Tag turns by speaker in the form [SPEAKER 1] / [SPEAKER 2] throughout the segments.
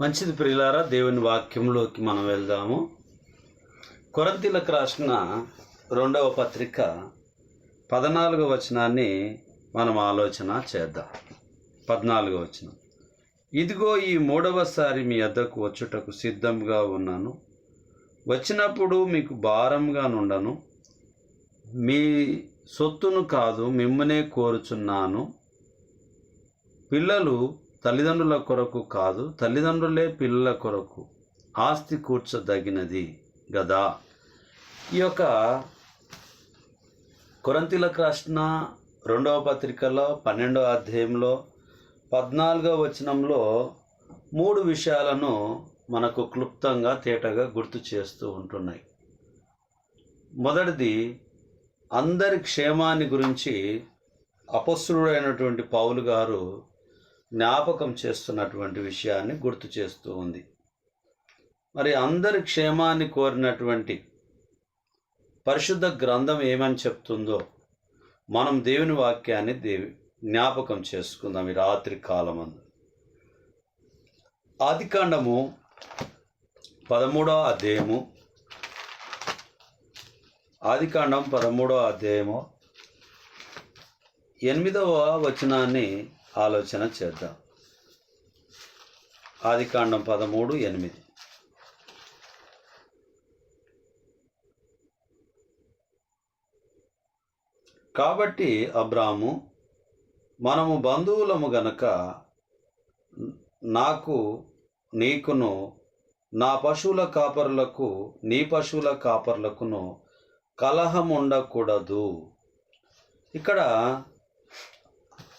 [SPEAKER 1] మంచిది ప్రియులారా దేవుని వాక్యంలోకి మనం వెళ్దాము. కొరంతిలకు రాసిన రెండవ పత్రిక పద్నాలుగో వచనాన్ని మనం ఆలోచన చేద్దాం. పద్నాలుగో వచనం. ఇదిగో ఈ మూడవసారి మీ వద్దకు వచ్చుటకు సిద్ధంగా ఉన్నాను. వచ్చినప్పుడు మీకు భారంగా నుండను. మీ సొత్తును కాదు మిమ్మనే కోరుచున్నాను. పిల్లలు తల్లిదండ్రుల కొరకు కాదు తల్లిదండ్రులే పిల్లల కొరకు ఆస్తి కూర్చోదగినది గదా? ఈ యొక్క కొరంతిలకు రాసిన రెండవ పత్రికలో పన్నెండవ అధ్యాయంలో పద్నాలుగవ వచనంలో మూడు విషయాలను మనకు క్లుప్తంగా తేటగా గుర్తు చేస్తూ ఉంటున్నాయి. మొదటిది అందరి క్షేమాన్ని గురించి అపస్సుడైనటువంటి పౌలు గారు జ్ఞాపకం చేస్తున్నటువంటి విషయాన్ని గుర్తు చేస్తూ ఉంది. మరి అందరి క్షేమాన్ని కోరినటువంటి పరిశుద్ధ గ్రంథం ఏమని చెప్తుందో మనం దేవుని వాక్యాన్ని దేవి జ్ఞాపకం చేసుకుందాం ఈ రాత్రి కాలమందు. ఆదికాండము పదమూడవ అధ్యాయము. ఆదికాండం పదమూడవ అధ్యాయము ఎనిమిదవ వచనాన్ని ఆలోచన చేద్దాం. ఆదికాండం పదమూడు ఎనిమిది. కాబట్టి అబ్రాము మనము బంధువులము గనక నాకు నీకును నా పశువుల కాపరులకు నీ పశువుల కాపరులకును కలహం ఉండకూడదు ఇక్కడ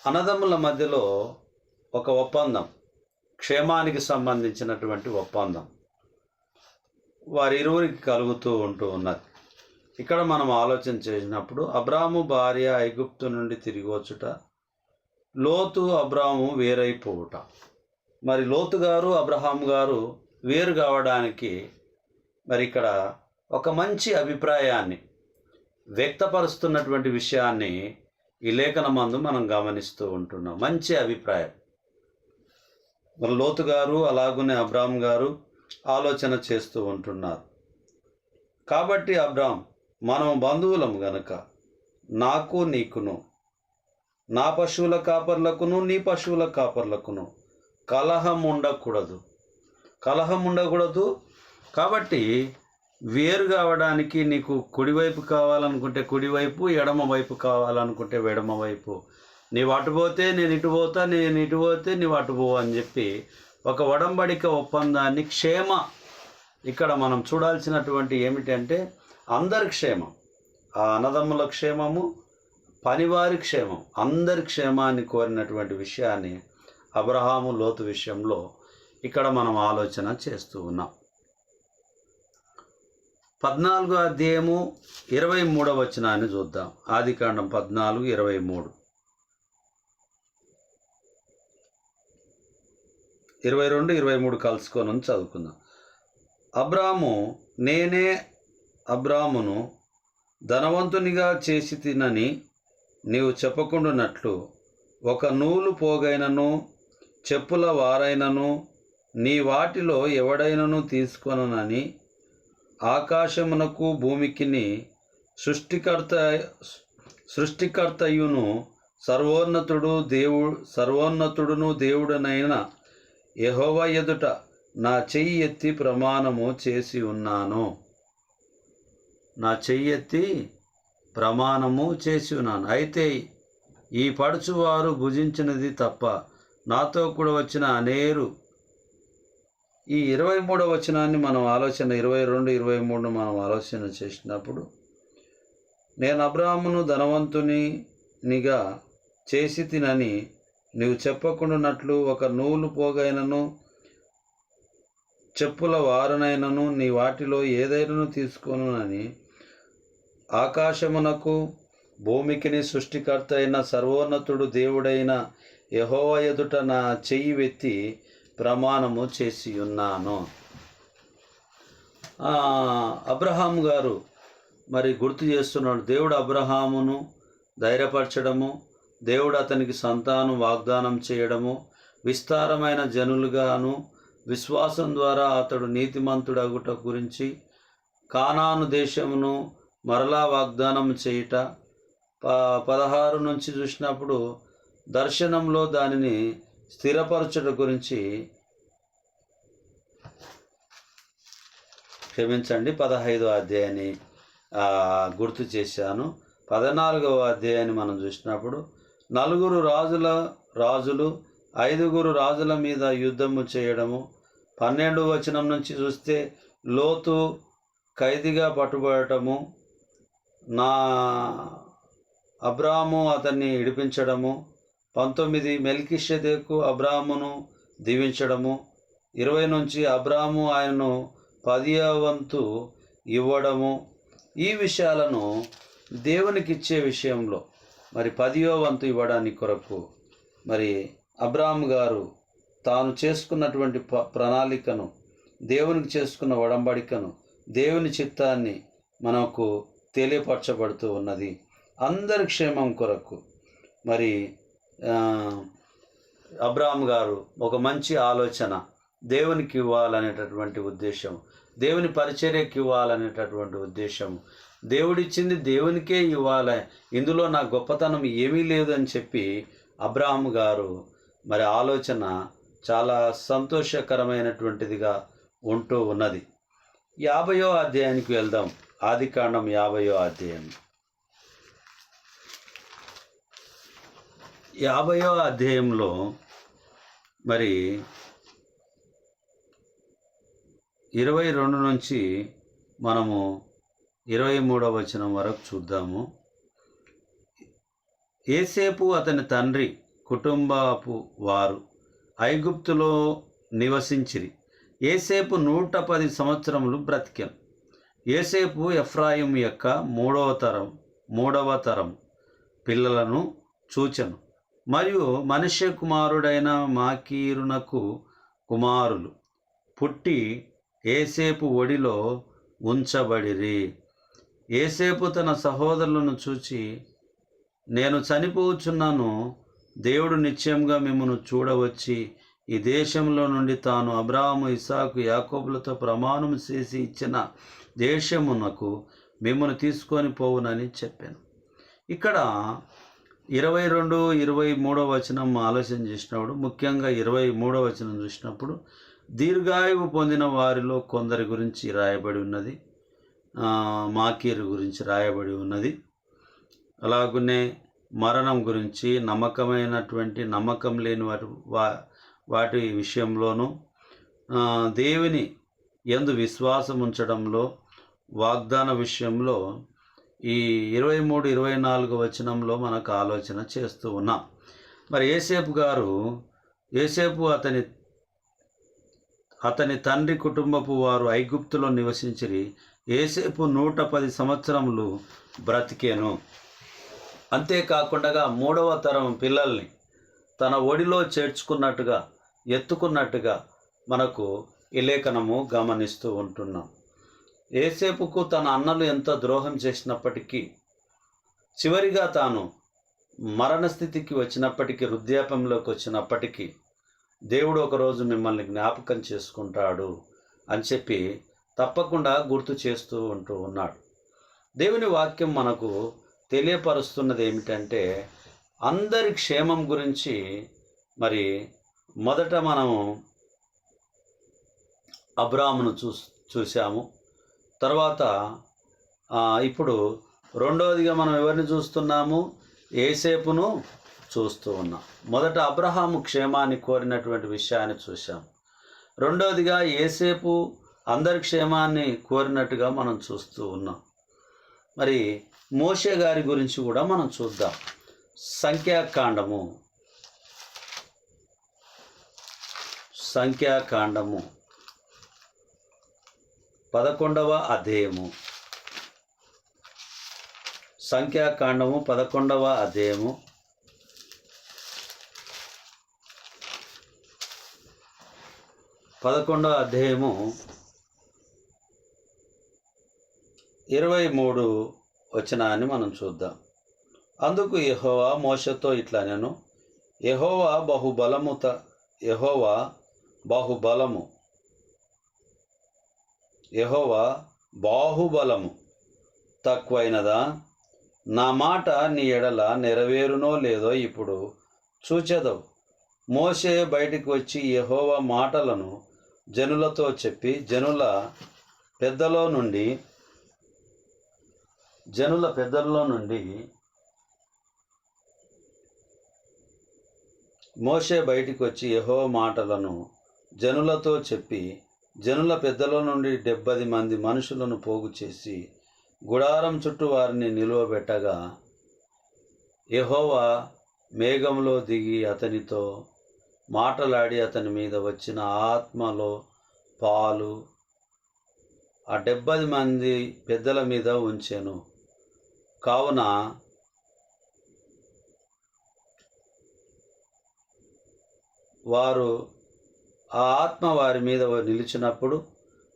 [SPEAKER 1] అన్నదమ్ముల మధ్యలో ఒక ఒప్పందం క్షేమానికి సంబంధించినటువంటి ఒప్పందం. వారి ఇరువురికి కలుగుతూ ఉంటూ ఉన్నది. ఇక్కడ మనం ఆలోచన చేసినప్పుడు అబ్రాము భార్య ఐగుప్తు నుండి తిరిగి వచ్చుట లోతు అబ్రాము వేరైపోవుట. మరి లోతు గారు అబ్రహాం గారు వేరు కావడానికి మరి ఇక్కడ ఒక మంచి అభిప్రాయాన్ని వ్యక్తపరుస్తున్నటువంటి విషయాన్ని ఈ లేఖనమందు మనం గమనిస్తూ ఉంటున్నాం. మంచి అభిప్రాయం. మన లోతు గారు అలాగునే అబ్రామ్ గారు ఆలోచన చేస్తూ ఉంటున్నారు. కాబట్టి అబ్రామ్ మనం బంధువులం గనక నాకు నీకును నా పశువుల కాపర్లకును నీ పశువుల కాపర్లకును కలహం ఉండకూడదు. కలహం ఉండకూడదు. కాబట్టి వేరు కావడానికి నీకు కుడివైపు కావాలనుకుంటే కుడివైపు ఎడమ వైపు కావాలనుకుంటే ఎడమ వైపు. నీవు అటు పోతే నేను ఇటు పోతా నేను ఇటు పోతే నీవు అటు పో అని చెప్పి ఒక ఒడంబడిక ఒప్పందాన్ని క్షేమ. ఇక్కడ మనం చూడాల్సినటువంటి ఏమిటంటే అందరి క్షేమం. ఆ అన్నదమ్ముల క్షేమము పనివారి క్షేమం. అందరి క్షేమాన్ని కోరినటువంటి విషయాన్ని అబ్రహాము లోతు విషయంలో ఇక్కడ మనం ఆలోచన చేస్తూ ఉన్నాం. పద్నాలుగో అధ్యాయము ఇరవై మూడవ వచనాన్ని చూద్దాం. ఆదికాండం పద్నాలుగు ఇరవై మూడు. ఇరవై రెండు ఇరవై మూడు కలుసుకొని చదువుకుందాం. అబ్రాము నేనే అబ్రామును ధనవంతునిగా చేసి తినని నీవు చెప్పకుండానట్లు ఒక నూలు పోగైనను చెప్పుల వారైనను నీ వాటిలో ఎవడైనను తీసుకొనని ఆకాశమునకు భూమికిని సృష్టికర్త సృష్టికర్తయును సర్వోన్నతుడు దేవుడు సర్వోన్నతుడును దేవుడనైన యహోవ ఎదుట నా చెయ్యి ఎత్తి ప్రమాణము చేసి ఉన్నాను. నా చెయ్యి ఎత్తి ప్రమాణము చేసి ఉన్నాను. అయితే ఈ పడుచువారు భుజించినది తప్ప నాతో కూడా వచ్చిన అనేరు ఈ ఇరవై మూడవ వచనాన్ని మనం ఆలోచన ఇరవై రెండు ఇరవై మూడును మనం ఆలోచన చేసినప్పుడు నేను అబ్రాహ్మును ధనవంతునిగా చేసి తినని నీవు చెప్పకుండానట్లు ఒక నూలు పోగైనను చెప్పుల వారనైనను నీ వాటిలో ఏదైనాను తీసుకొనునని ఆకాశమునకు భూమికిని సృష్టికర్త అయిన సర్వోన్నతుడు దేవుడైన యహోవ ఎదుట నా చెయ్యి వెత్తి ప్రమాణము చేసి ఉన్నాను అబ్రహాం గారు మరి గుర్తు చేస్తున్నాడు దేవుడు అబ్రహామును ధైర్యపరచడము దేవుడు అతనికి సంతానం వాగ్దానం చేయడము విస్తారమైన జనులుగాను విశ్వాసం ద్వారా అతడు నీతిమంతుడగుట గురించి కానాను దేశమును మరలా వాగ్దానం చేయుట ప పదహారు నుంచి చూసినప్పుడు దర్శనంలో దానిని స్థిరపరచుట గురించి క్షమించండి. పదహైదో అధ్యాయాన్ని గుర్తు చేశాను. పద్నాలుగవ అధ్యాయాన్ని మనం చూసినప్పుడు నలుగురు రాజుల రాజులు ఐదుగురు రాజుల మీద యుద్ధము చేయడము. పన్నెండు వచనం నుంచి చూస్తే లోతు ఖైదీగా పట్టుబడటము నా అబ్రాము అతన్ని ఇడిపించడము. పంతొమ్మిది మెల్కిషెదెకు అబ్రాహమును దీవించడము. ఇరవై నుంచి అబ్రాహము ఆయనను పదియవంతు ఇవ్వడము. ఈ విషయాలను దేవునికి ఇచ్చే విషయంలో మరి పదియో వంతు ఇవ్వడానికి కొరకు మరి అబ్రాహం గారు తాను చేసుకున్నటువంటి ప ప్రణాళికను దేవునికి చేసుకున్న ఒడంబడికను దేవుని చిత్తాన్ని మనకు తెలియపరచబడుతూ ఉన్నది. అందరి క్షేమం కొరకు మరి అబ్రామ్ గారు ఒక మంచి ఆలోచన. దేవునికి ఇవ్వాలనేటటువంటి ఉద్దేశం. దేవుని పరిచర్యకి ఇవ్వాలనేటటువంటి ఉద్దేశం. దేవుడిచ్చింది దేవునికే ఇవ్వాలి. ఇందులో నా గొప్పతనం ఏమీ లేదని చెప్పి అబ్రాహం గారు మరి ఆలోచన చాలా సంతోషకరమైనటువంటిదిగా ఉంటూ ఉన్నది. యాభయో అధ్యాయానికి వెళ్దాం. ఆదికాండం యాభయో అధ్యాయం. యాభయో అధ్యాయంలో మరి ఇరవై రెండు నుంచి మనము ఇరవై మూడవ వచనం వరకు చూద్దాము. ఏసేపు అతని తండ్రి కుటుంబపు వారు ఐగుప్తులో నివసించిరి. ఏసేపు నూట పది సంవత్సరములు బ్రతికాను. ఏసేపు ఎఫ్రాయిం యొక్క మూడవ తరం మూడవ తరం పిల్లలను చూచెను. మరియు మనుష్య కుమారుడైన మాకీరునకు కుమారులు. పుట్టి ఏసేపు ఒడిలో ఉంచబడిరి. ఏసేపు తన సహోదరులను చూచి నేను చనిపోచున్నాను. దేవుడు నిశ్చయంగా మిమ్మను చూడవచ్చి ఈ దేశంలో నుండి తాను అబ్రాహము ఇసాకు యాకోబులతో ప్రమాణం చేసి ఇచ్చిన దేశమునకు మిమ్మల్ని తీసుకొని పోవునని చెప్పాను. ఇక్కడ ఇరవై రెండు ఇరవై మూడో వచనం ఆలోచన చేసినప్పుడు ముఖ్యంగా ఇరవై మూడో వచనం చూసినప్పుడు దీర్ఘాయువు పొందిన వారిలో కొందరి గురించి రాయబడి ఉన్నది మాకీరు గురించి రాయబడి ఉన్నది. అలాగనే మరణం గురించి నమ్మకమైనటువంటి నమ్మకం లేని వాటి వా వాటి విషయంలోనూ దేవుని ఎందు విశ్వాసం ఉంచడంలో వాగ్దాన విషయంలో ఈ ఇరవై మూడు ఇరవై నాలుగు వచనంలో మనకు ఆలోచన చేస్తూ ఉన్నాం. మరి ఏసేపు గారు ఏసేపు అతని అతని తండ్రి కుటుంబపు వారు ఐగుప్తులో నివసించిరి ఏసేపు నూట పది సంవత్సరములు బ్రతికేను. అంతేకాకుండా మూడవ తరం పిల్లల్ని తన ఒడిలో చేర్చుకున్నట్టుగా ఎత్తుకున్నట్టుగా మనకు ఈ లేఖనము గమనిస్తూ ఉంటున్నాం. ఏసేపుకు తన అన్నలు ఎంత ద్రోహం చేసినప్పటికీ చివరిగా తాను మరణస్థితికి వచ్చినప్పటికీ వృద్ధాపంలోకి వచ్చినప్పటికీ దేవుడు ఒకరోజు మిమ్మల్ని జ్ఞాపకం చేసుకుంటాడు అని చెప్పి తప్పకుండా గుర్తు చేస్తూ ఉంటూ ఉన్నాడు. దేవుని వాక్యం మనకు తెలియపరుస్తున్నది ఏమిటంటే అందరి క్షేమం గురించి మరి మొదట మనము అబ్రామును చూ చూసాము తర్వాత ఇప్పుడు రెండవదిగా మనం ఎవరిని చూస్తున్నాము? ఏసేపును చూస్తూ ఉన్నాం. మొదట అబ్రహాము క్షేమాన్ని కోరినటువంటి విషయాన్ని చూసాం రెండవదిగా ఏసేపు అందరి క్షేమాన్ని కోరినట్టుగా మనం చూస్తూ ఉన్నాం. మరి మోషే గారి గురించి కూడా మనం చూద్దాం. సంఖ్యాకాండము. సంఖ్యాకాండము. పదకొండవ అధ్యాయము. సంఖ్యాకాండము పదకొండవ అధ్యాయము. పదకొండవ అధ్యాయము ఇరవై మూడు వచనాన్ని మనం చూద్దాం. అందుకు యహోవా మోసతో ఇట్లా నేను యహోవా బహుబలము త యహోవా బహుబలము. యహోవా బాహుబలము తక్కువైనదా? నా మాట నీ ఎడల నెరవేరునో లేదో ఇప్పుడు చూచెదవు. మోషే బయటికి వచ్చి యెహోవా మాటలను జనులతో చెప్పి జనుల పెద్దలో నుండి జనుల పెద్దల్లో నుండి మోషే బయటికి వచ్చి యహో మాటలను జనులతో చెప్పి జనుల పెద్దల నుండి డెబ్బది మంది మనుషులను పోగు చేసి గుడారం చుట్టూ వారిని నిలువబెట్టగా ఎహోవా మేఘంలో దిగి అతనితో మాటలాడి అతని మీద వచ్చిన ఆత్మలో పాలు ఆ డెబ్బది మంది పెద్దల మీద ఉంచాను. కావున వారు ఆ ఆత్మ వారి మీద నిలిచినప్పుడు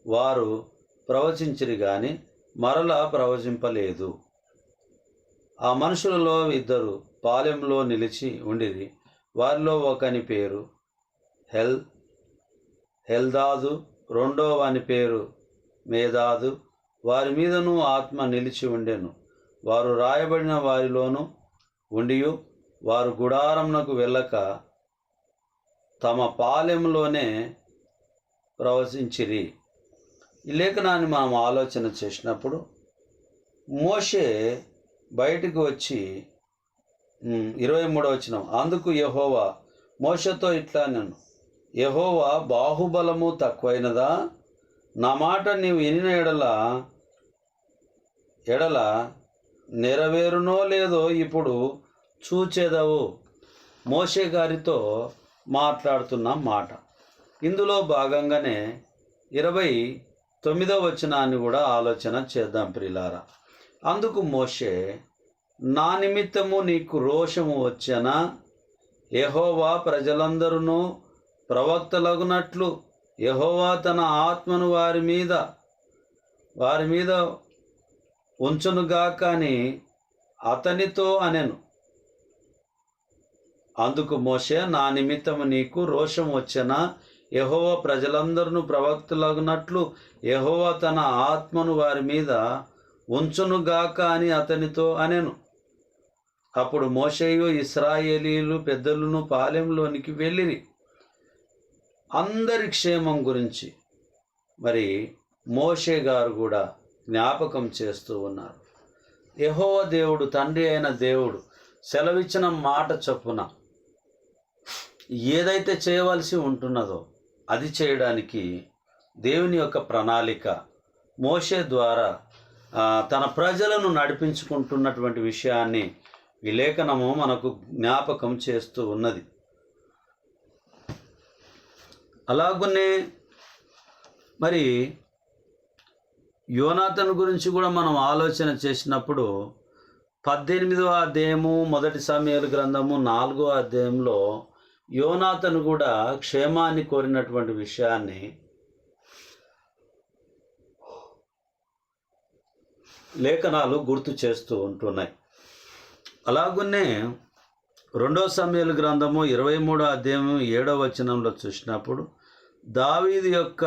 [SPEAKER 1] వారు ప్రవచించిరి గాని మరలా ప్రవచింపలేదు. ఆ మనుషులలో ఇద్దరు పాలెంలో నిలిచి ఉండిరి. వారిలో ఒకని పేరు హెల్ హెల్దాదు. రెండో వాని పేరు మేధాదు వారి మీదను ఆత్మ నిలిచి ఉండెను. వారు రాయబడిన వారిలోనూ ఉండియు. వారు గుడారంనకు వెళ్ళక తమ పాలెంలోనే ప్రవశించిరి ఈ లేఖనాన్ని మనం ఆలోచన చేసినప్పుడు మోషే బయటకు వచ్చి ఇరవై మూడో వచ్చిన అందుకు యహోవా మోషతో ఇట్లా నేను యహోవా బాహుబలము తక్కువైనదా? నా మాట నీవు వినిన ఎడల ఎడల నెరవేరునో లేదో ఇప్పుడు చూచేదవు. మోషే గారితో మాట్లాడుతున్న మాట. ఇందులో భాగంగానే ఇరవై తొమ్మిదవ వచనాన్ని కూడా ఆలోచన చేద్దాం ప్రిలారా. అందుకు మోషే నా నిమిత్తము నీకు రోషము వచ్చిన? యహోవా ప్రజలందరూ ప్రవక్తలగునట్లు యహోవా తన ఆత్మను వారి మీద వారి మీద ఉంచునుగా కానీ అతనితో అనెను. అందుకు మోషే నా నిమిత్తము నీకు రోషం వచ్చనా? యహోవ ప్రజలందరూ ప్రవక్తలగునట్లు యహోవ తన ఆత్మను వారి మీద ఉంచునుగాక అని అతనితో అనెను. అప్పుడు మోషయు ఇస్రాయేలీలు పెద్దలను పాలెంలోనికి వెళ్ళిరి. అందరి క్షేమం గురించి మరి మోషే గారు కూడా జ్ఞాపకం చేస్తూ ఉన్నారు. యహోవ దేవుడు తండ్రి అయిన దేవుడు సెలవిచ్చిన మాట చొప్పున ఏదైతే చేయవలసి ఉంటున్నదో అది చేయడానికి దేవుని యొక్క ప్రణాళిక మోషే ద్వారా తన ప్రజలను నడిపించుకుంటున్నటువంటి విషయాన్ని ఈ లేఖనము మనకు జ్ఞాపకం చేస్తూ ఉన్నది. అలాగనే మరి యోనాథన్ గురించి కూడా మనం ఆలోచన చేసినప్పుడు పద్దెనిమిదవ అధ్యాయము మొదటి సమయాల గ్రంథము నాలుగో అధ్యాయంలో యోనాథను కూడా క్షేమాన్ని కోరినటువంటి విషయాన్ని లేఖనాలు గుర్తు చేస్తూ ఉంటున్నాయి. అలాగునే రెండో సమయాల గ్రంథము ఇరవై మూడో అధ్యాయం ఏడో వచనంలో చూసినప్పుడు దావీది యొక్క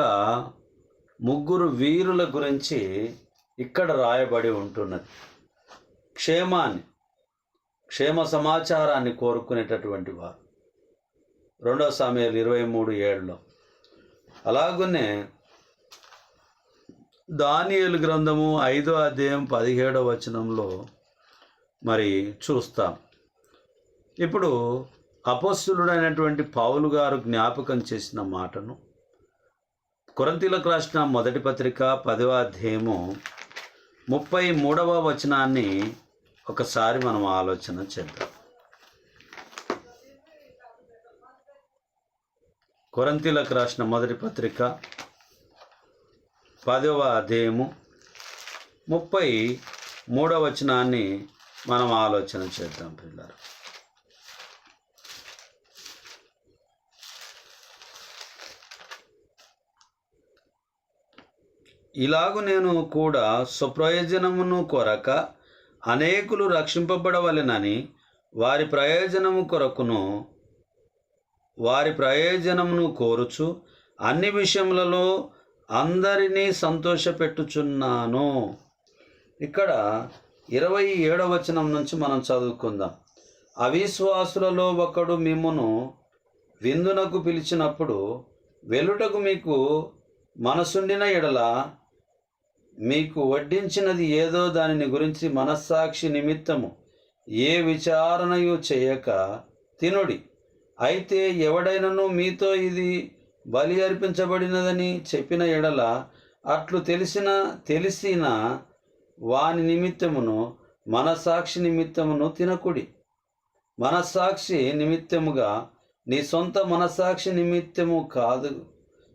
[SPEAKER 1] ముగ్గురు వీరుల గురించి ఇక్కడ రాయబడి ఉంటున్నది. క్షేమాన్ని క్షేమ సమాచారాన్ని కోరుకునేటటువంటి వారు. రెండో సమయాలు ఇరవై మూడు ఏడులో. అలాగనే దానియలు గ్రంథము ఐదో అధ్యాయం పదిహేడో వచనంలో మరి చూస్తాం. ఇప్పుడు అపస్సులుడైనటువంటి పావులు గారు జ్ఞాపకం చేసిన మాటను కొరంతిలకు రాసిన మొదటి పత్రిక పదవ అధ్యాయము ముప్పై మూడవ వచనాన్ని ఒకసారి మనం ఆలోచన చేద్దాం. కొరంతీలకు రాసిన మొదటి పత్రిక పదవ అధ్యాయము ముప్పై మూడవ వచనాన్ని మనం ఆలోచన చేద్దాం పిల్లలు. ఇలాగు నేను కూడా స్వప్రయోజనమును కొరక అనేకులు రక్షింపబడవలెనని వారి ప్రయోజనము కొరకును వారి ప్రయోజనమును కోరుచు అన్ని విషయములలో అందరినీ సంతోషపెట్టుచున్నాను. ఇక్కడ ఇరవై ఏడవ వచనం నుంచి మనం చదువుకుందాం. అవిశ్వాసులలో ఒకడు మిమ్మును విందునకు పిలిచినప్పుడు వెలుటకు మీకు మనసుండిన ఎడల మీకు వడ్డించినది ఏదో దానిని గురించి మనస్సాక్షి నిమిత్తము ఏ విచారణయు చేయక తినుడి. అయితే ఎవడైనను మీతో ఇది బలి అర్పించబడినదని చెప్పిన ఎడల అట్లు తెలిసిన తెలిసిన వాని నిమిత్తమును మనసాక్షి నిమిత్తమును తినకుడి. మనస్సాక్షి నిమిత్తముగా నీ సొంత మనసాక్షి నిమిత్తము కాదు.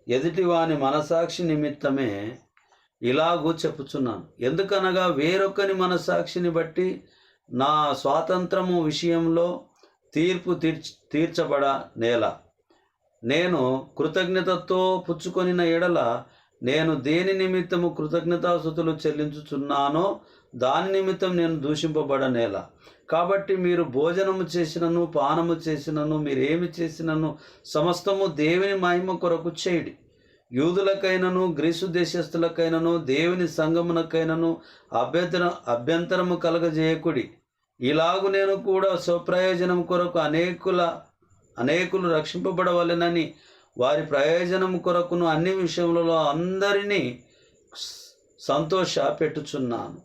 [SPEAKER 1] ఎదుటి వాని మనసాక్షి నిమిత్తమే ఇలాగూ చెప్పుచున్నాను. ఎందుకనగా వేరొకని మనసాక్షిని బట్టి నా స్వాతంత్రము విషయంలో తీర్పు తీర్చ తీర్చబడ నేల. నేను కృతజ్ఞతతో పుచ్చుకొనిన ఎడల నేను దేని నిమిత్తము కృతజ్ఞతాసుతులు చెల్లించుచున్నానో దాని నిమిత్తం నేను దూషింపబడ నేల. కాబట్టి మీరు భోజనము చేసినను పానము చేసినను మీరేమి చేసినను సమస్తము దేవుని మహిమ కొరకు చేయడి. యూదులకైనను గ్రీసు దేశస్థులకైనను దేవుని సంగమునకైనను అభ్యంతర అభ్యంతరము కలగజేయకుడి. ఇలాగు నేను కూడా స్వప్రయోజనం కొరకు అనేకుల అనేకులు రక్షింపబడవలెనని వారి ప్రయోజనం కొరకును అన్ని విషయములలో అందరినీ సంతోష పెట్టుచున్నాను.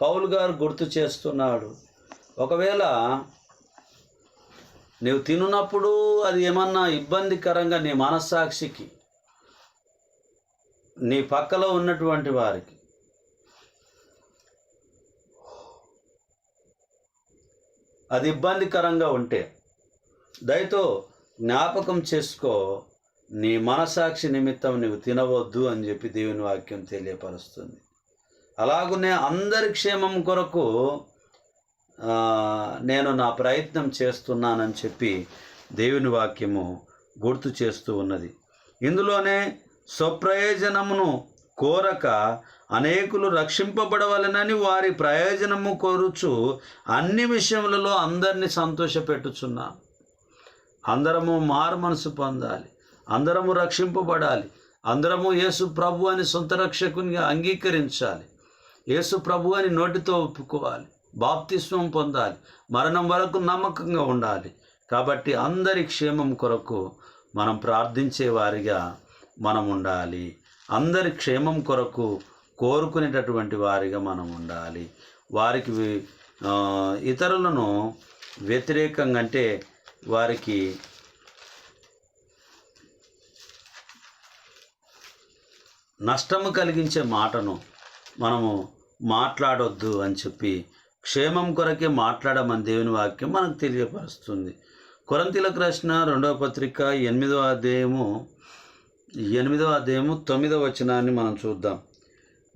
[SPEAKER 1] పౌల్ గారు గుర్తు చేస్తున్నాడు ఒకవేళ నీవు తినున్నప్పుడు అది ఏమన్నా ఇబ్బందికరంగా నీ మనస్సాక్షికి నీ పక్కలో ఉన్నటువంటి వారికి అది ఇబ్బందికరంగా ఉంటే దయతో జ్ఞాపకం చేసుకో నీ మనసాక్షి నిమిత్తం నువ్వు తినవద్దు అని చెప్పి దేవుని వాక్యం తెలియపరుస్తుంది. అలాగునే అందరి క్షేమం కొరకు నేను నా ప్రయత్నం చేస్తున్నానని చెప్పి దేవుని వాక్యము గుర్తు చేస్తూ ఉన్నది. ఇందులోనే స్వప్రయోజనమును కోరక అనేకులు రక్షింపబడవలనని వారి ప్రయోజనము కోరుచు అన్ని విషయములలో అందరినీ సంతోషపెట్టుచున్నాను అందరము మారు మనసు పొందాలి. అందరము రక్షింపబడాలి. అందరము యేసు ప్రభు అని సొంత రక్షకునిగా అంగీకరించాలి. యేసు ప్రభు అని నోటితో ఒప్పుకోవాలి. బాప్తిస్వం పొందాలి. మరణం వరకు నమ్మకంగా ఉండాలి. కాబట్టి అందరి క్షేమం కొరకు మనం ప్రార్థించే వారిగా మనం ఉండాలి. అందరి క్షేమం కొరకు కోరుకునేటటువంటి వారిగా మనం ఉండాలి. వారికి ఇతరులను వ్యతిరేకంగా అంటే వారికి నష్టము కలిగించే మాటను మనము మాట్లాడొద్దు అని చెప్పి క్షేమం కొరకే మాట్లాడమని దేవుని వాక్యం మనకు తెలియపరుస్తుంది. కొరంతిలకు రాసిన రెండవ పత్రిక ఎనిమిదవ అధ్యాయము ఎనిమిదవ అధ్యాయము తొమ్మిదవ వచనాన్ని మనం చూద్దాం.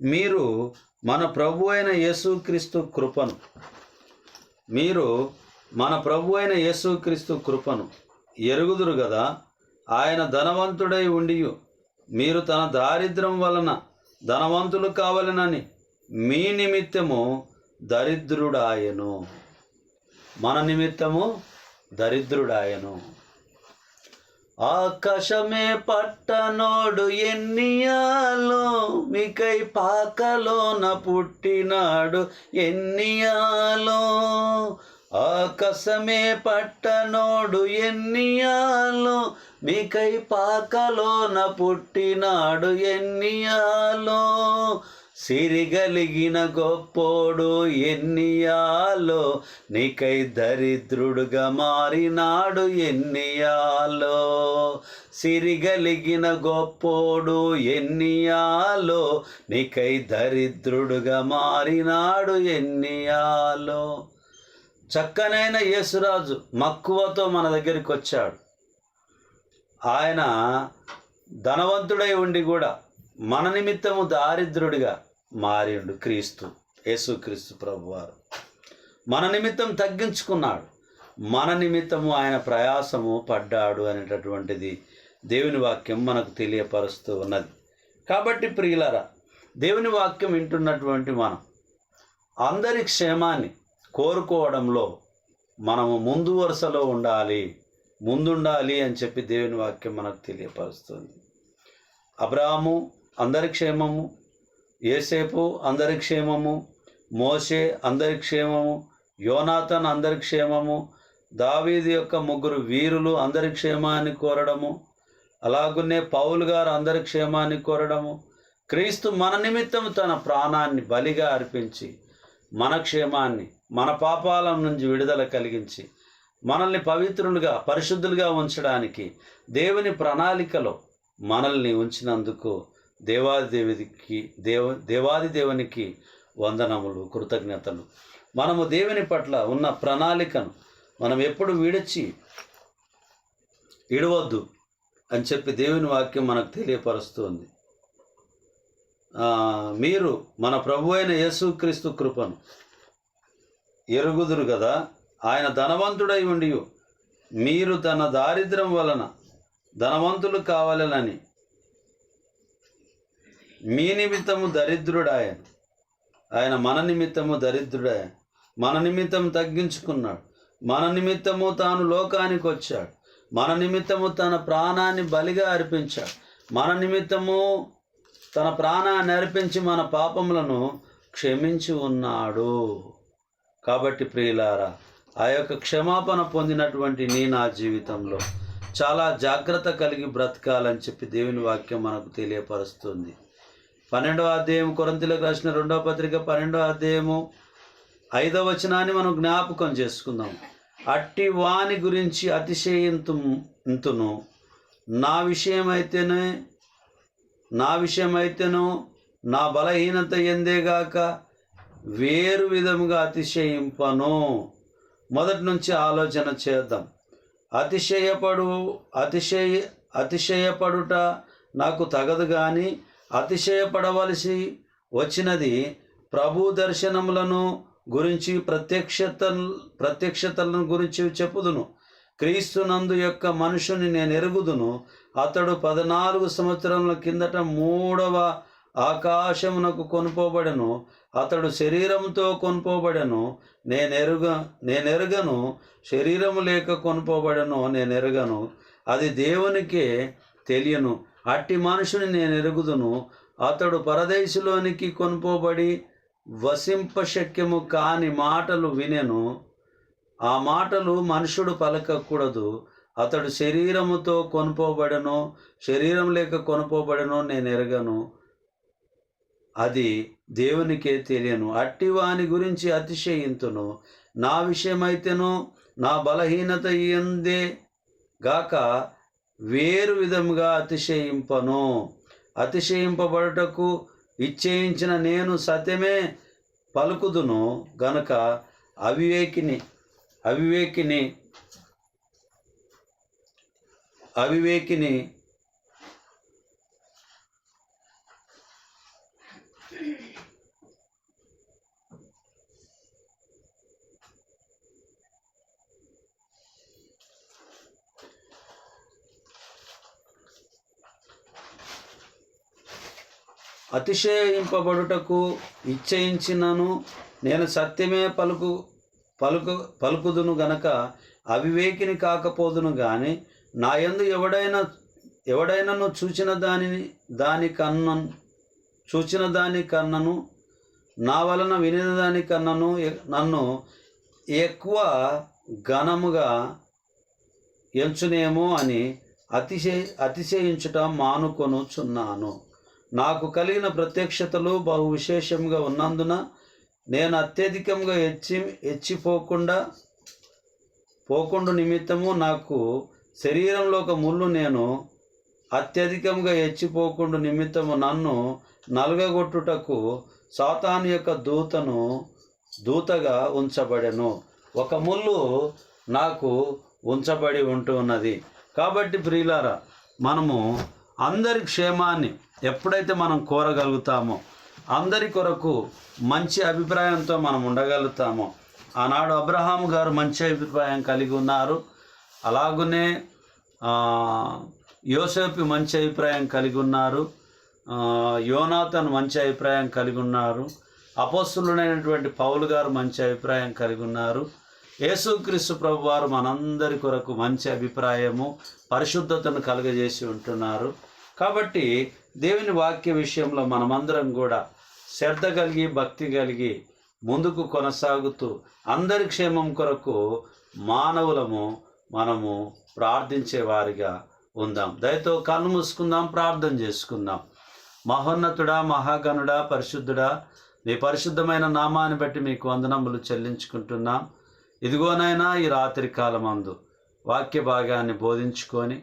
[SPEAKER 1] మీరు మన ప్రభు అయిన యేసుక్రీస్తు కృపను మీరు మన ప్రభు అయిన యేసుక్రీస్తు కృపను ఎరుగుదురు కదా ఆయన ధనవంతుడై ఉండి మీరు తన దారిద్ర్యం వలన ధనవంతులు కావాలనని మీ నిమిత్తము దరిద్రుడాయను. మన నిమిత్తము దరిద్రుడాయను. ఆకాశమే పట్టనోడు ఎన్నియాలో మీకై పాకలోన పుట్టినాడు ఎన్నియాలో. ఆకాశమే పట్టనోడు ఎన్నియాలో మీకై పాకలోన పుట్టినాడు ఎన్నియాలో. సిరిగలిగిన గొప్పోడు ఎన్నియాలో? నీకై దరిద్రుడుగా మారినాడు ఎన్నియాలో? సిరిగలిగిన గొప్పోడు ఎన్నియాలో? నీకై దరిద్రుడుగా మారినాడు ఎన్నియాలో? చక్కనైన యేసురాజు మక్కువతో మన దగ్గరికి వచ్చాడు. ఆయన ధనవంతుడై ఉండి కూడా మన నిమిత్తము దారిద్రుడిగా మారిండు క్రీస్తు యేసుక్రీస్తు ప్రభువారు. మన నిమిత్తం తగ్గించుకున్నాడు. మన నిమిత్తము ఆయన ప్రయాసము పడ్డాడు అనేటటువంటిది దేవుని వాక్యం మనకు తెలియపరుస్తూ ఉన్నది. కాబట్టి ప్రియులరా దేవుని వాక్యం వింటున్నటువంటి మనం అందరి క్షేమాన్ని కోరుకోవడంలో మనము ముందు వరుసలో ఉండాలి ముందుండాలి అని చెప్పి దేవుని వాక్యం మనకు తెలియపరుస్తుంది. అబ్రాహము అందరి క్షేమము ఏసేపు అందరి క్షేమము మోషే అందరి క్షేమము యోనాథన్ అందరి క్షేమము దావీది యొక్క ముగ్గురు వీరులు అందరి క్షేమాన్ని కోరడము అలాగునే పౌలు గారు అందరి క్షేమాన్ని కోరడము క్రీస్తు మన నిమిత్తం తన ప్రాణాన్ని బలిగా అర్పించి మన క్షేమాన్ని మన పాపాల నుంచి విడుదల కలిగించి మనల్ని పవిత్రులుగా పరిశుద్ధులుగా ఉంచడానికి దేవుని ప్రణాళికలో మనల్ని ఉంచినందుకు దేవాది దేవుడికి దేవ దేవాది దేవునికి వందనములు కృతజ్ఞతలు. మనము దేవుని పట్ల ఉన్న ప్రణాళికను మనం ఎప్పుడు విడిచి ఇడవద్దు అని చెప్పి దేవుని వాక్యం మనకు తెలియపరుస్తుంది. మీరు మన ప్రభు అయిన యేసుక్రీస్తు కృపను ఎరుగుదురు కదా ఆయన ధనవంతుడై ఉండి మీరు తన దారిద్ర్యం వలన ధనవంతులు కావాలని మీ నిమిత్తము దరిద్రుడాయన. ఆయన మన నిమిత్తము దరిద్రుడాయన. మన నిమిత్తం తగ్గించుకున్నాడు. మన నిమిత్తము తాను లోకానికి వచ్చాడు. మన నిమిత్తము తన ప్రాణాన్ని బలిగా అర్పించాడు. మన నిమిత్తము తన ప్రాణాన్ని అర్పించి మన పాపములను క్షమించి ఉన్నాడు. కాబట్టి ప్రియులారా ఆ యొక్క క్షమాపణ పొందినటువంటి నీ నా జీవితంలో చాలా జాగ్రత్త కలిగి బ్రతకాలని చెప్పి దేవుని వాక్యం మనకు తెలియపరుస్తుంది. పన్నెండవ అధ్యాయం కొరంతిలకు రాసిన రెండవ పత్రిక పన్నెండవ అధ్యాయము ఐదవ వచనాన్ని మనం జ్ఞాపకం చేసుకుందాం. అట్టి వాని గురించి అతిశయింతు ఇంతును. నా విషయమైతేనే నా విషయమైతేను నా బలహీనత ఎందేగాక వేరు విధముగా అతిశయింపను. మొదటి నుంచి ఆలోచన చేద్దాం. అతిశయపడు అతిశయ అతిశయపడుట నాకు తగదు కానీ అతిశయపడవలసి వచ్చినది ప్రభు దర్శనములను గురించి ప్రత్యక్షత ప్రత్యక్షతలను గురించి చెప్పుదును. క్రీస్తునందు యొక్క మనుషుని నేను ఎరుగుదును. అతడు పద్నాలుగు సంవత్సరముల కిందట మూడవ ఆకాశమునకు కొనుపోబడెను. అతడు శరీరంతో కొనుపోబడెను. నేనెరుగ నేనెరుగను శరీరము లేక కొనుపోబడెను. నేనెరుగను అది దేవునికే తెలియను. అట్టి మనుషుని నేను ఎరుగుదును. అతడు పరదేశులోనికి కొనుపోబడి వసింపశక్యము కాని మాటలు వినెను. ఆ మాటలు మనుషుడు పలకకూడదు. అతడు శరీరముతో కొనుపోబడను. శరీరం లేక కొనుపోబడను నేను ఎరగను. అది దేవునికే తెలియను. అట్టి వాని గురించి అతిశయింతును. నా విషయమైతేను నా బలహీనత ఎందే గాక వేరు విధముగా అతిశయింపను. అతిశయింపబడుటకు ఇచ్చేయించిన నేను సత్యమే పలుకుదును గనక అవివేకిని అవివేకిని అవివేకిని అతిశయింపబడుటకు ఇచ్చయించినను. నేను సత్యమే పలుకు పలుకు పలుకుదును గనక అవివేకిని కాకపోదును గాని నా యందు ఎవడైనా ఎవడైనాను చూచిన దానిని దాని చూచిన దాని కన్నను నా వలన వినిన దాని కన్నను నన్ను ఎక్కువ ఘనముగా ఎంచునేమో అని అతిశయ అతిశయించుట మానుకొనుచున్నాను. నాకు కలిగిన ప్రత్యక్షతలు బహు విశేషంగా ఉన్నందున నేను అత్యధికంగా హెచ్చి హెచ్చిపోకుండా పోకుండా నిమిత్తము నాకు శరీరంలో ఒక ముళ్ళు నేను అత్యధికంగా హెచ్చిపోకుండా నిమిత్తము నన్ను నలగగొట్టుటకు సాతాను యొక్క దూతను దూతగా ఉంచబడెను. ఒక ముళ్ళు నాకు ఉంచబడి ఉంటున్నది. కాబట్టి ప్రియులారా మనము అందరి క్షేమాన్ని ఎప్పుడైతే మనం కోరగలుగుతామో అందరి కొరకు మంచి అభిప్రాయంతో మనం ఉండగలుగుతామో ఆనాడు అబ్రహాం గారు మంచి అభిప్రాయం కలిగి ఉన్నారు. అలాగనే యోసేపు మంచి అభిప్రాయం కలిగి ఉన్నారు. యోనాథన్ మంచి అభిప్రాయం కలిగి ఉన్నారు. అపోస్తులుడైనటువంటి పౌలు గారు మంచి అభిప్రాయం కలిగి ఉన్నారు. యేసుక్రీస్తు ప్రభు వారు మనందరి కొరకు మంచి అభిప్రాయము పరిశుద్ధతను కలుగజేసి ఉంటున్నారు. కాబట్టి దేవుని వాక్య విషయంలో మనమందరం కూడా శ్రద్ధ కలిగి భక్తి కలిగి ముందుకు కొనసాగుతూ అందరి క్షేమం కొరకు మానవులము మనము ప్రార్థించేవారిగా ఉందాం. దయతో కళ్ళు మూసుకుందాం ప్రార్థన చేసుకుందాం. మహోన్నతుడా మహాగణుడా పరిశుద్ధుడా మీ పరిశుద్ధమైన నామాన్ని బట్టి మీకు వందనములు చెల్లించుకుంటున్నాం. ఇదిగోనైనా ఈ రాత్రి కాలమందు వాక్య భాగాన్ని బోధించుకొని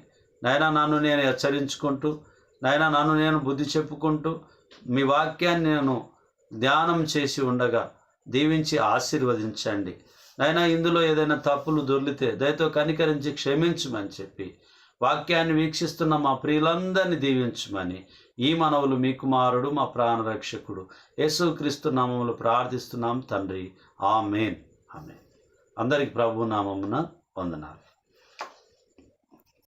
[SPEAKER 1] నైనా నన్ను నేను హెచ్చరించుకుంటూ నైనా నన్ను నేను బుద్ధి చెప్పుకుంటూ మీ వాక్యాన్ని నేను ధ్యానం చేసి ఉండగా దీవించి ఆశీర్వదించండి. నైనా ఇందులో ఏదైనా తప్పులు దొర్లితే దయతో కనికరించి క్షమించమని చెప్పి వాక్యాన్ని వీక్షిస్తున్న మా ప్రియులందరినీ దీవించమని ఈ మనవులు మీ కుమారుడు మా ప్రాణరక్షకుడు. యేసుక్రీస్తు నామములు ప్రార్థిస్తున్నాం తండ్రి. ఆమెన్. ఆమెన్. అందరికి ప్రభు నామమున వందనాలు.